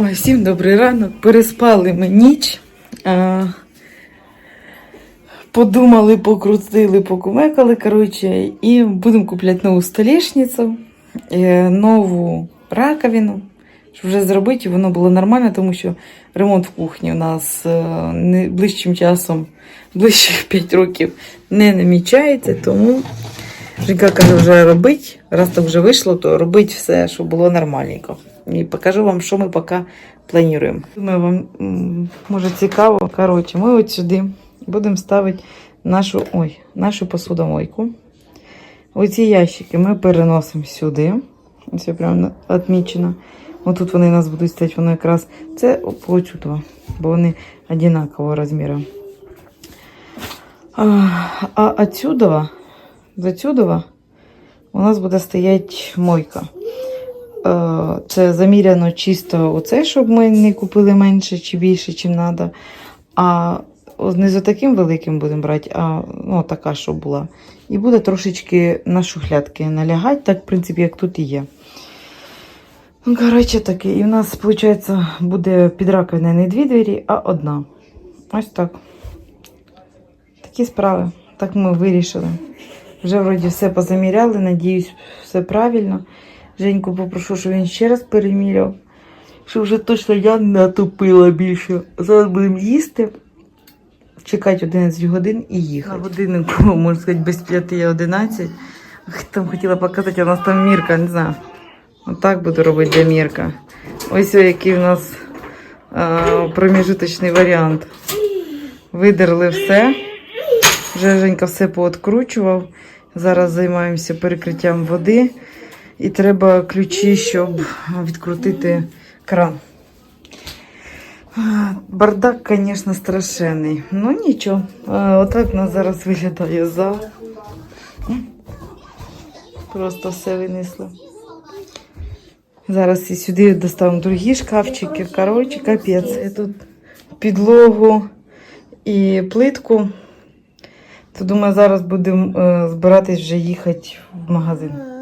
Ой, всім добрий ранок. Переспали ми ніч. А, подумали, покрутили, покумекали, коротше, і будемо купляти нову столішницю, е, нову раковину, щоб вже зробити, і воно було нормально, тому що ремонт в кухні у нас е, не, ближчим часом, ближчих 5 років не намічається, тому Жінка каже, вже робить, раз так вже вийшло, то робить все, щоб було нормальненько. І покажу вам, що ми поки плануємо. Думаю, вам може цікаво. Коротше, ми от сюди будемо ставити нашу, ой, нашу посудомойку. Оці ящики ми переносимо сюди. Ось прямо відмічено. Отут вони у нас будуть стояти, воно якраз це почутно, бо вони однакового розміру. А, отсюда отсюда у нас буде стояти мойка. Е, Це заміряно чисто оце, щоб ми не купили менше чи більше, чим треба. А не за таким великим будемо брати, а ну, така, що була. І буде трошечки на шухлядки налягати, так, в принципі, як тут і є. Ну, коротше, таке. І в нас, виходить, буде під раковиною не дві двері, а одна. Ось так. Такі справи. Так ми вирішили. Вже вроді все позаміряли, надіюсь, все правильно. Женьку попрошу, щоб він ще раз переміряв. Щоб вже точно я не натопила більше. Зараз будемо їсти, чекати 11 годин і їхати. На годиннику, можна сказати, без 5 і 11. Там хотіла показати, у нас там мірка, не знаю. Отак буду робити для мірка. Ось який у нас а, проміжуточний варіант. Видерли все. Вже Женька все пооткручував. Зараз займаємося перекриттям води. І треба ключі, щоб відкрутити кран. Бардак, звісно, страшенний. Ну нічого. Отак у нас зараз виглядає зал. Просто все винесло. Зараз і сюди доставимо другі шкафчики. Коротше, капець. Я тут підлогу і плитку. То думаю, зараз будемо е, збиратись вже їхати в магазин.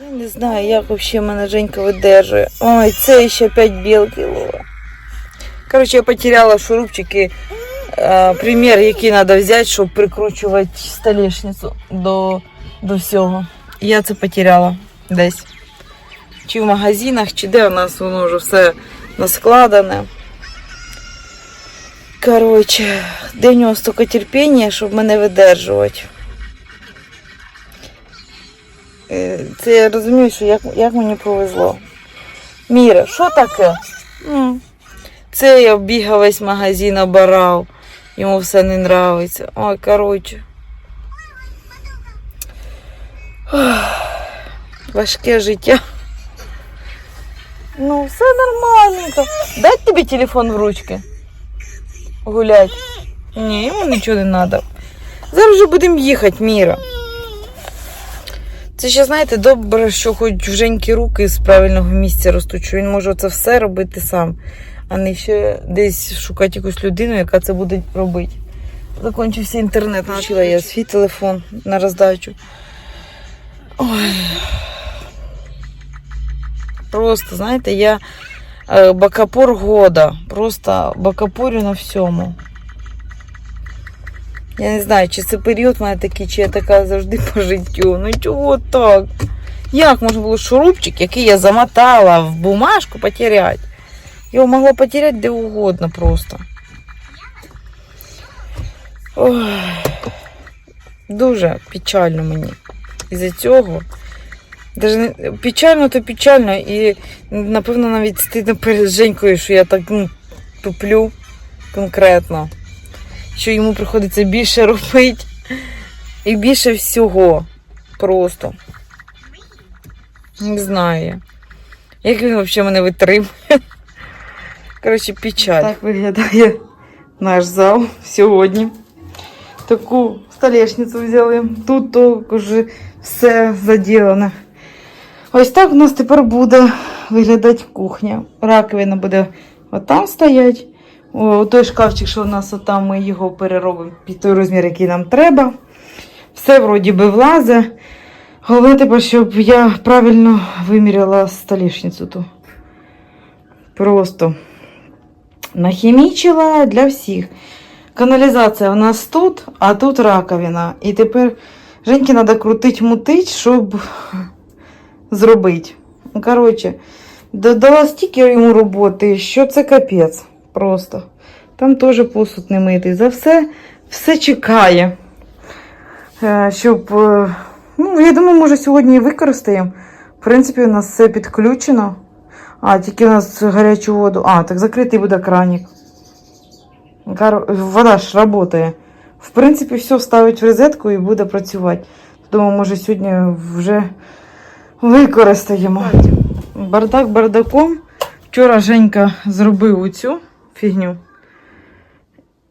Я не знаю, як взагалі мене Женька видержує. Ой, це ще опять білки лова. Коротше, я потеряла шурупчики. Е, примір, який треба взяти, щоб прикручувати столешницю до, до всього. Я це потеряла десь. Чи в магазинах, чи де у нас воно вже все наскладане. Коротше, де в нього стільки терпіння, щоб мене видержувати. Е, Це я розумію, що як, як мені повезло. Міра, що таке? Це я бігав весь магазин, обирав. Йому все не нравиться. Ой, коротше. Важке життя. Ну, все нормальненько. Дай тобі телефон в ручки. Гулять. Ні, йому нічого не треба. Зараз вже будемо їхати, Міра. Це ще, знаєте, добре, що хоч в Женьки руки з правильного місця ростуть, що він може це все робити сам, а не ще десь шукати якусь людину, яка це буде робити. Закончився інтернет, навчила я свій телефон на роздачу. Ой. Просто, знаєте, я бакапур года. Просто бакапурю на всьому. Я не знаю, чи це період в мене такий, чи я така завжди по життю. Ну чого так? Як можна було шурупчик, який я замотала в бумажку, потеряти? Його могла потеряти де угодно просто. Ой, дуже печально мені. Із-за цього. Даже печально, то печально. І напевно навіть стидно перед Женькою, що я так ну, туплю конкретно. Що йому приходиться більше робити і більше всього. Просто. Не знаю. Як він взагалі мене витримує. Коротше, печаль. Так виглядає наш зал сьогодні. Таку столешницю взяли. Тут то вже все заділено. Ось так у нас тепер буде виглядати кухня. Раковина буде отам стоять. О, той шкафчик, що у нас отам, ми його переробимо під той розмір, який нам треба. Все вроді би влазе. Головне тепер, щоб я правильно виміряла столішницю ту. Просто нахімічила для всіх. Каналізація у нас тут, а тут раковина. І тепер Женьки треба крутить мутить, щоб зробити. Коротше, додала стільки йому роботи, що це капець. Просто. Там теж посуд не митий. За все, все чекає. Е, Щоб, е, ну, я думаю, може сьогодні використаємо. В принципі, у нас все підключено. А, тільки у нас гарячу воду. А, так закритий буде кранік. Вода ж працює. В принципі, все вставить в розетку і буде працювати. Думаю, може сьогодні вже використаємо. Бардак бардаком. Вчора Женька зробив оцю фігню.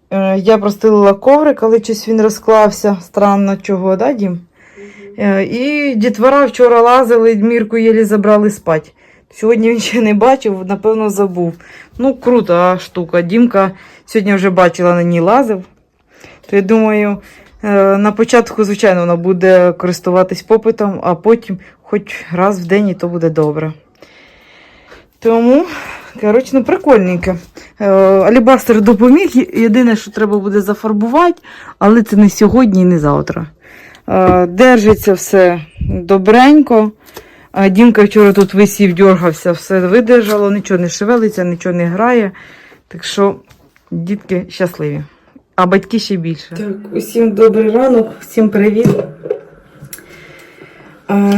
Е, Я простелила коврик, але щось він розклався. Странно чого, да, Дім? Е, І дітвора вчора лазили, Мірку єлі забрали спати. Сьогодні він ще не бачив, напевно, забув. Ну, крута штука. Дімка сьогодні вже бачила на ній лазив. То я думаю, е, на початку, звичайно, вона буде користуватись попитом, а потім хоч раз в день і то буде добре. Тому, коротше, ну прикольненько. Е, Алібастер допоміг. Єдине, що треба буде зафарбувати, але це не сьогодні і не завтра. Е, Держиться все добренько. Дімка вчора тут висів, дергався, все видержало, нічого не шевелиться, нічого не грає. Так що дітки щасливі. А батьки ще більше. Так, усім добрий ранок, всім привіт.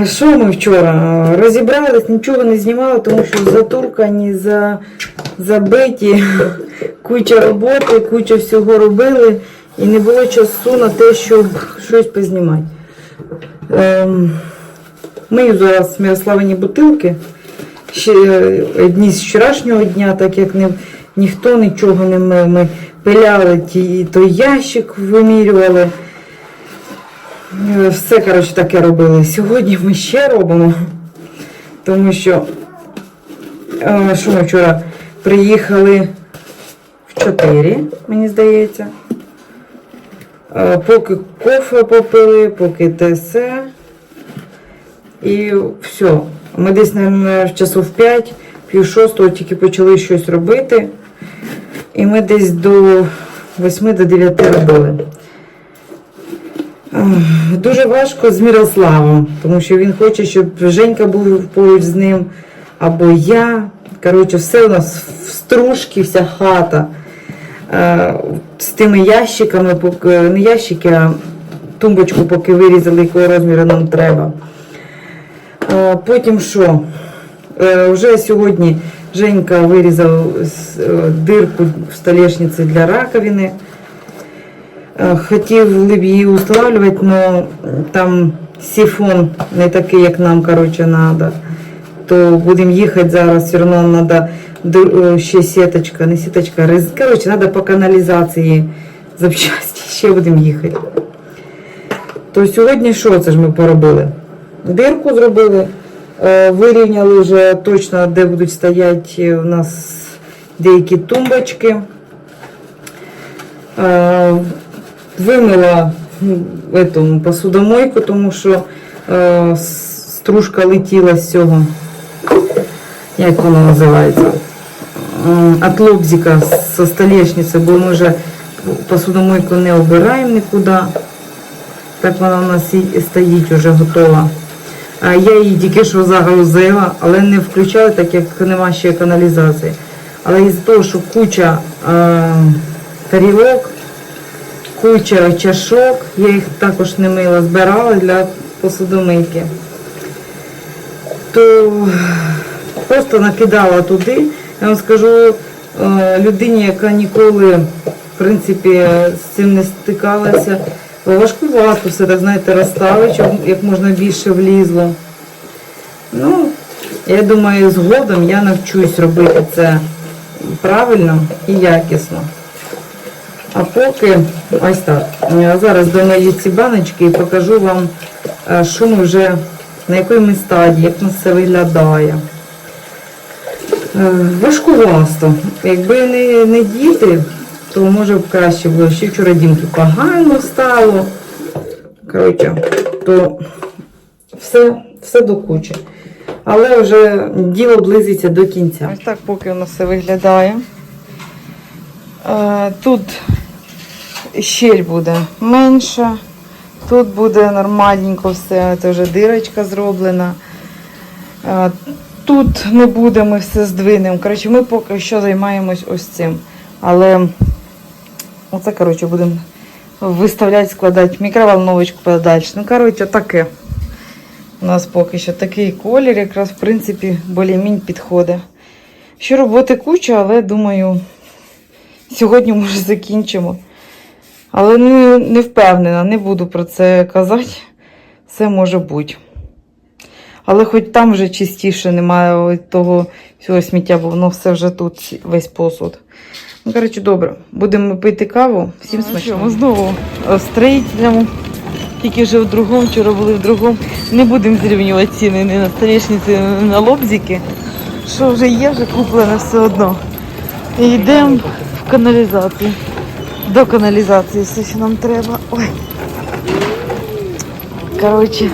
Що ми вчора? Розібрались, нічого не знімали, тому що затуркані, за, забиті, куча роботи, куча всього робили і не було часу на те, щоб щось познімати. Ем, мию зараз Мирославині бутилки. Ще е, одні з вчорашнього дня, так як не, ніхто нічого не мив. Ми пиляли ті, той ящик, вимірювали. Е, Все, коротше, таке робили. Сьогодні ми ще робимо, тому що е, що ми вчора приїхали в 4, мені здається. Е, Поки кофе попили, поки все. І все. Ми десь, мабуть, часов 5, пів шостого тільки почали щось робити. І ми десь до 8 до 9 робили. Дуже важко з Мірославом, тому що він хоче, щоб Женька був поруч з ним, або я. Коротше, все у нас в стружки, вся хата. Е, З тими ящиками, поки не ящики, а тумбочку, поки вирізали, якого розміру нам треба. Е, Потім що? Е, Вже сьогодні Женька вирізав е, дирку в столешниці для раковини. Е, Хотів б її усталювати, але там сифон не такий, як нам коротше, треба. То будемо їхати зараз, все одно треба ще сіточка, не сіточка, рез... коротше, треба по каналізації запчасті, ще будемо їхати. То сьогодні що це ж ми поробили? Дирку зробили, е, вирівняли вже точно, де будуть стояти у нас деякі тумбочки. Вимила эту посудомойку, тому що е, стружка летіла з цього. Як воно називається? От лобзика со столешниці, бо ми вже посудомойку не обираємо нікуди. Так вона у нас і стоїть вже готова. А я її тільки що загрузила, але не включала, так як нема ще каналізації. Але із того, що куча е, тарілок, куча чашок, я їх також не мила, збирала для посудомийки. То просто накидала туди. Я вам скажу, е, людині, яка ніколи в принципі, з цим не стикалася, важкувато все так, знаєте, розставити, щоб як можна більше влізло. Ну, я думаю, згодом я навчусь робити це правильно і якісно. А поки ось так. Зараз домию ці баночки і покажу вам, е, що ми вже, на якій ми стадії, як у нас це виглядає. Е, Важкувасто. Якби не, не діти, то може б краще було. Ще вчора дімки погано стало. Коротше, то все, все до кучі. Але вже діло близиться до кінця. Ось так поки воно все виглядає. Е, Тут щель буде менша. Тут буде нормальненько все, це вже дирочка зроблена. Тут не буде, ми все здвинемо. Коротше, ми поки що займаємось ось цим. Але оце, коротше, будемо виставляти, складати мікроволновочку подальше. Ну, коротше, таке. У нас поки що такий колір, якраз, в принципі, більш-мінь підходить. Ще роботи куча, але думаю, сьогодні може закінчимо. Але не, не впевнена, не буду про це казати. Все може бути. Але хоч там вже чистіше немає того всього сміття, бо воно все вже тут, весь посуд. Ну, коротше, добре. Будемо пити каву. Всім смачного. Ми знову в строїтельному. Тільки вже в другому, вчора були в другому. Не будемо зрівнювати ціни ні на столішниці, ні на лобзики. Що вже є, вже куплене все одно. І йдемо в каналізацію. До каналізації все, що нам треба. Ой. Коротше,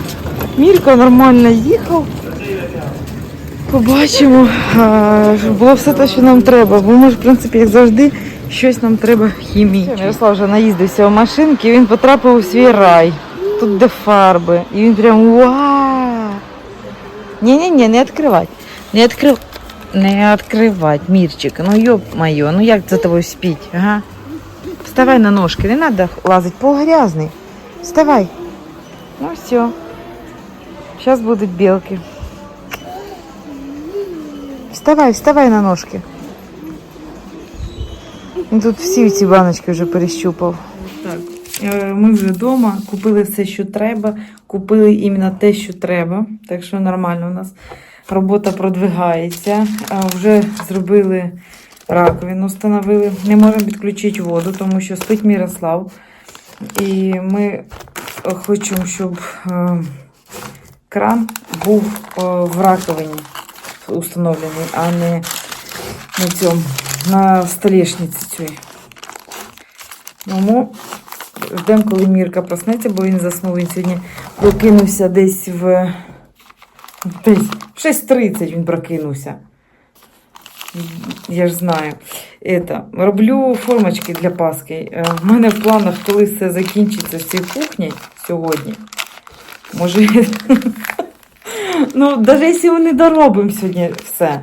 Мірка нормально їхав. Побачимо. Було все те, що нам треба. Бо може, в принципі, як завжди, щось нам треба хімії. Мирослав вже наїздився в машинки, він потрапив у свій рай. Тут де фарби. І він прям вау! Ні-ні-ні, не відкривай. Не відкрив. Не відкривай, Мірчик. Ну йоп моє, ну як за тобою спіть, ага? Вставай на ножки, не треба лазити, пол грязний. Вставай. Ну все. Сейчас будут белки. Вставай, вставай на ножки. Він тут всі ці баночки вже перещупав. Так, е, ми вже вдома, купили все, що треба, купили іменно те, що треба. Так що нормально у нас робота продвигається. Вже зробили раковину, встановили. Не можемо підключити воду, тому що спить Мірослав. І ми хочемо, щоб е, кран був е, в раковині установлений, а не на цьому, на столешниці цій. Тому ждемо, коли Мірка проснеться, бо він заснув. Він сьогодні прокинувся десь в десь в 6.30 він прокинувся. Я ж знаю. Это, роблю формочки для Паски. Е, В мене в планах, коли все закінчиться з цією кухні сьогодні. Може. ну, навіть якщо ми не доробимо сьогодні все.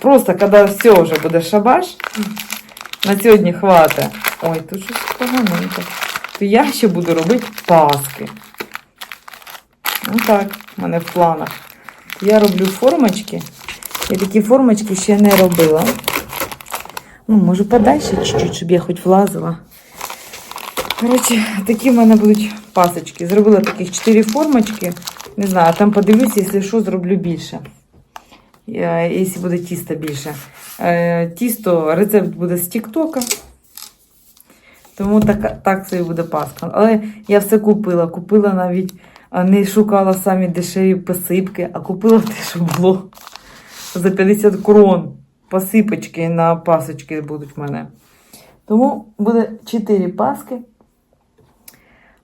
Просто коли все вже буде шабаш, на сьогодні хватить. Ой, тут щось поганенько. То я ще буду робити паски. Ну так, в мене в планах. Я роблю формочки. Я такі формочки ще не робила. Ну, може, подальше чуть-чуть, щоб я хоч влазила. Коротше, такі в мене будуть пасочки. Зробила таких 4 формочки. Не знаю, там подивлюся, якщо що, зроблю більше. Якщо буде тісто більше. Е, Тісто, рецепт буде з Тіктока. Тому так, так собі буде паска. Але я все купила. Купила навіть, не шукала самі дешеві посипки, а купила те, що було за 50 крон. Посипочки на пасочки будуть в мене. Тому буде 4 паски.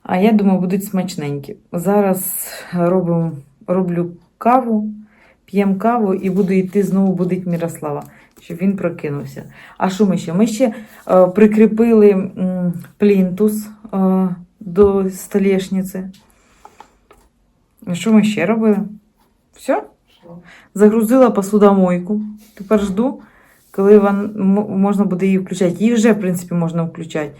А я думаю, будуть смачненькі. Зараз робимо, роблю каву, п'ємо каву і буду йти знову будити Мірослава, щоб він прокинувся. А що ми ще? Ми ще е, прикріпили м, плінтус е, до столешниці. Що ми ще робили? Все? Загрузила посудомойку. Тепер жду, коли можна буде її включати. Її вже, в принципі, можна включати.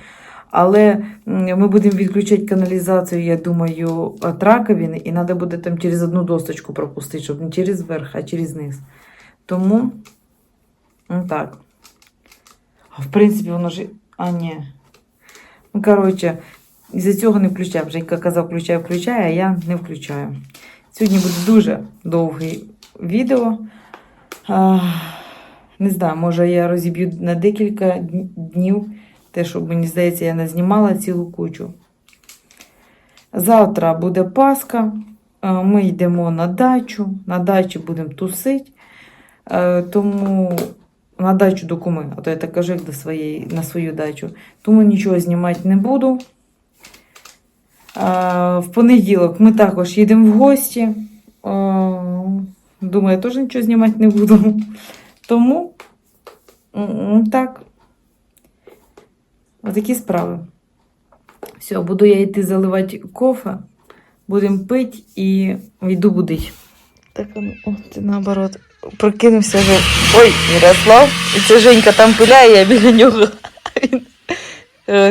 Але ми будемо відключати каналізацію, я думаю, від раковини, і треба буде там через одну досточку пропустити, щоб не через верх, а через низ. Тому, ну так. В принципі, воно ж. А, ні. Ну, коротше, із-за цього не включаю. Вже як казав, включаю, включаю, а я не включаю. Сьогодні буде дуже довге відео. А, не знаю, може я розіб'ю на декілька днів. Те, що мені здається, я не знімала цілу кучу. Завтра буде Пасха. Ми йдемо на дачу. На дачі будемо тусити. Тому на дачу до куми, а то я так кажу, до своєї, на свою дачу. Тому нічого знімати не буду. В понеділок ми також їдемо в гості. Думаю, я теж нічого знімати не буду. Тому так. Отакі справи. Все, буду я йти заливати кофе, будемо пити і йду будить. Так, ну, о, ти наоборот. Прокинувся вже. Ой, Ярослав. І це Женька там пиляє, я біля нього.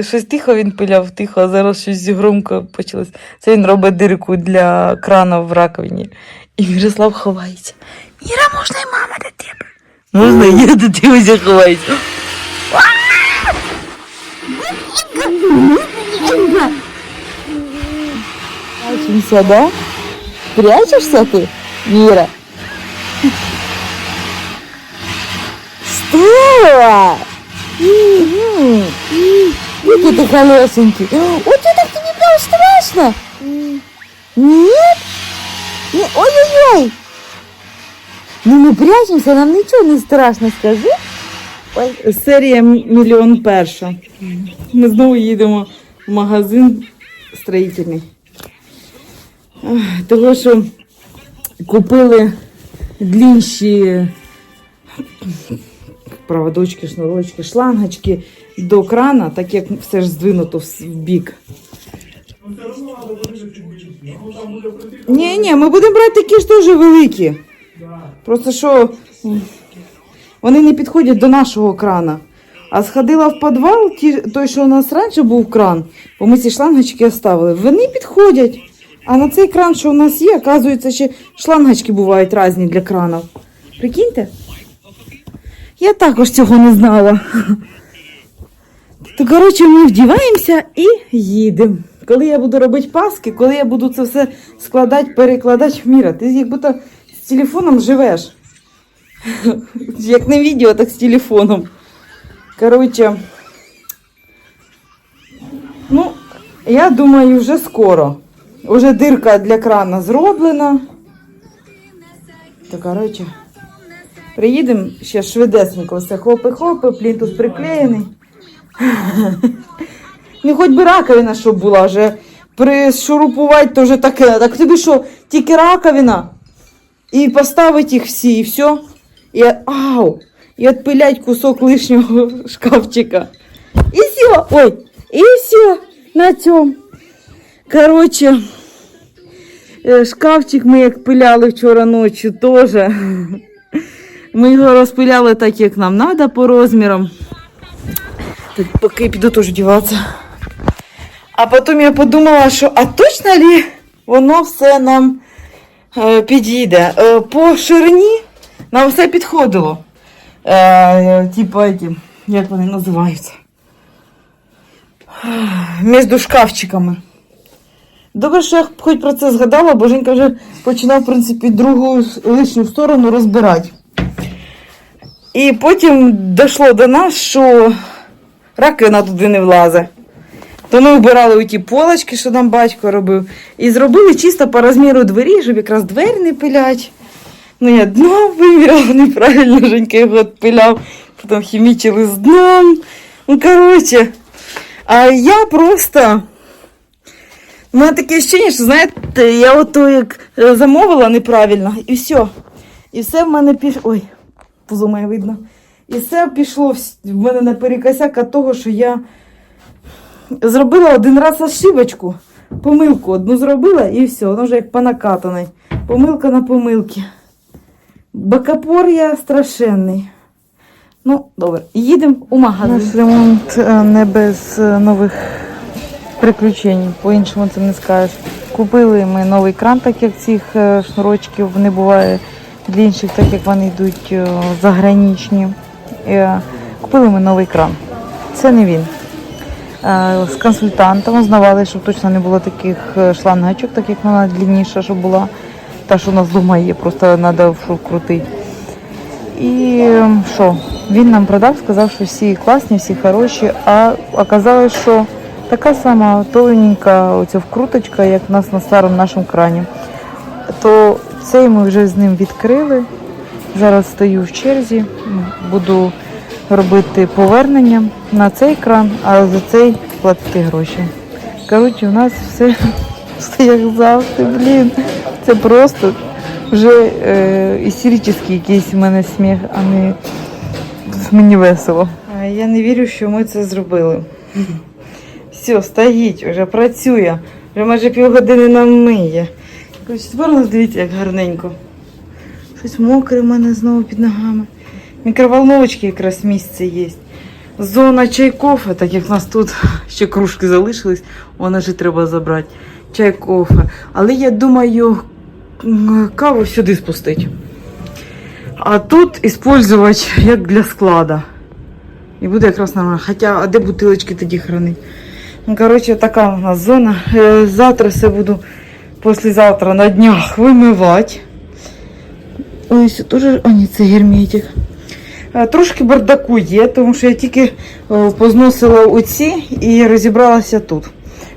Щось тихо він пиляв, тихо, а зараз щось громко почалось. Це він робить дирку для крана в раковині. І Мирослав ховається. Міра, можна і мама до тебе? Можна, я до тебе вже ховаюся. Прячемся, да? Прячешься ты, Мира? Что? Какой ты хорошенький. Ой, ты так тебе прям страшно? Нет? Не- Ой-ой-ой. Ну ми прячемося, нам нічого не страшно, скажи. Ой. Серія мільйон перша. Ми знову їдемо в магазин строїтельний. Того, що купили длінші проводочки, шнурочки, шлангочки до крана, так як все ж здвинуто в Ні, ні, ми будемо брати такі ж теж великі. Просто що вони не підходять до нашого крана. А сходила в підвал, ті, той, що у нас раніше був кран, бо ми ці шлангочки оставили, вони підходять. А на цей кран, що у нас є, оказується, ще шлангочки бувають різні для кранів. Прикиньте? Я також цього не знала. То, коротше, ми вдіваємося і їдемо. Коли я буду робити паски, коли я буду це все складати, перекладати, Міра, ти як будто з телефоном живеш. Як на відео, так з телефоном. Коротше, ну, я думаю, вже скоро. Уже дирка для крана зроблена. То, коротше, приїдемо ще швидесенько. Все хопи-хопи, плінтус приклеєний. Ну, хоч би раковина, щоб була вже. Пришурупувати то вже таке. Так тобі що, тільки раковина? І поставити їх всі, і все. І, ау! І відпилять кусок лишнього шкафчика. І все. Ой, і все. На цьому. Коротше, е, шкафчик ми як пиляли вчора ночі теж. Ми його розпиляли так, як нам треба по розмірам. Так, поки піду теж вдіватися. А потім я подумала, що а точно ли воно все нам е, підійде? Е, по ширині нам все підходило. Е, типа, ті, як вони називаються? Між шкафчиками. Добре, що я хоч про це згадала, бо Женька вже починав, в принципі, другу лишню сторону розбирати. І потім дійшло до нас, що раковина туди не влазить. То ми вбирали ті полочки, що нам батько робив, і зробили чисто по розміру двері, щоб якраз двері не пилять. Ну, я дно виміряла неправильно, Женька його відпиляв, потім хімічили з дном. Ну, коротше. А я просто. У мене таке ощущення, що знаєте, я ото як е, замовила неправильно, і все. І все в мене пішло. Ой, пузо моє видно. І все пішло в мене наперекосяк від того, що я зробила один раз ошибочку, помилку одну зробила і все, воно вже як по накатаний. Помилка на помилки. Бакапор я страшенний. Ну, добре, їдемо у магазин. Наш ремонт е, не без е, нових приключень, по-іншому це не скажеш. Купили ми новий кран, так як цих е, шнурочків не буває для інших, так як вони йдуть заграничні. Е, Купили ми новий кран. Це не він. Е, З консультантом узнавали, щоб точно не було таких е, шлангачок, так як вона длинніша, щоб була. Та, що у нас вдома є, просто треба крутити. І е, що? Він нам продав, сказав, що всі класні, всі хороші, а оказалось, що така сама тоненька оця вкруточка, як у нас на старому нашому крані. То цей ми вже з ним відкрили Зараз стою в черзі, буду робити повернення на цей кран, а за цей платити гроші. Коротше, у нас все, все як завжди, блін. Це просто вже е, істеричний якийсь у мене сміх, а не мені весело. Я не вірю, що ми це зробили. Все, стоїть, вже працює. Вже майже півгодини нам миє. Тепер дивіться, як гарненько. Щось мокре в мене знову під ногами. Мікроволновочки якраз місце є. Зона чайкофе, так як в нас тут ще кружки залишились, вона ж треба забрати. Чай кофе. Але я думаю, каву сюди спустити. А тут использувати як для склада. І буде якраз нормально. Хоча, а де бутилочки тоді хранить? Ну, коротше, така у нас зона. Е, Завтра все буду післязавтра на днях вимивати. Ось теж, а ні, це герметик. Е, Трошки бардаку є, тому що я тільки е, позносила оці і розібралася тут.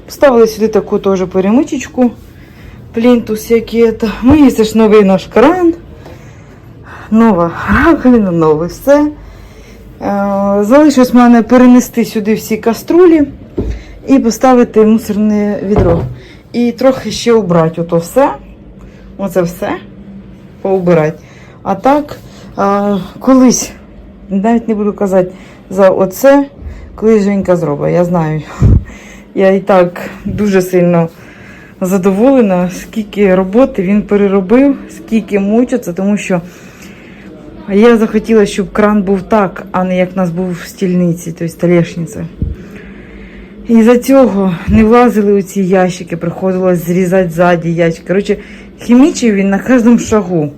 Поставила сюди таку теж перемичечку. Плінтус який. Мені це ж новий наш кран. Нова раковина, нове все. Е, Залишилось в мене перенести сюди всі каструлі і поставити мусорне відро. І трохи ще убрати ото все. Оце все поубирати. А так, колись, навіть не буду казати за оце, колись Женька зробить, я знаю. Я і так дуже сильно задоволена, скільки роботи він переробив, скільки мучиться, тому що я захотіла, щоб кран був так, а не як в нас був в стільниці, тобто столешниця. І за цього не влазили у ці ящики, приходилось зрізати ззаді ящики. Коротше, хімічив він на кожному шагу.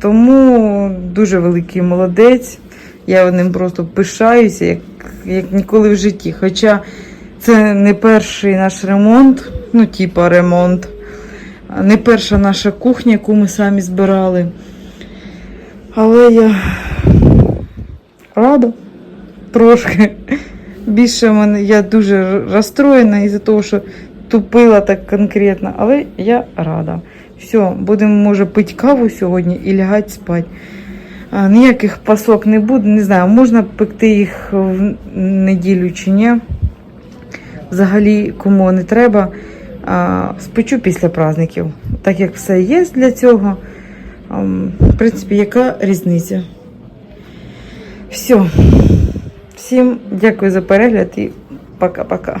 Тому дуже великий молодець. Я ним просто пишаюся, як, як ніколи в житті. Хоча це не перший наш ремонт, ну, типа ремонт, не перша наша кухня, яку ми самі збирали. Але я рада трошки. Більше мене я дуже розстроєна із-за того, що тупила так конкретно, але я рада. Все, будемо, може, пити каву сьогодні і лягати спати. А, ніяких пасок не буде, не знаю, можна пекти їх в неділю чи ні. Взагалі, кому не треба, а, спечу після праздників. Так як все є для цього. А, в принципі, яка різниця? Все. Всім дякую за перегляд і пока-пока.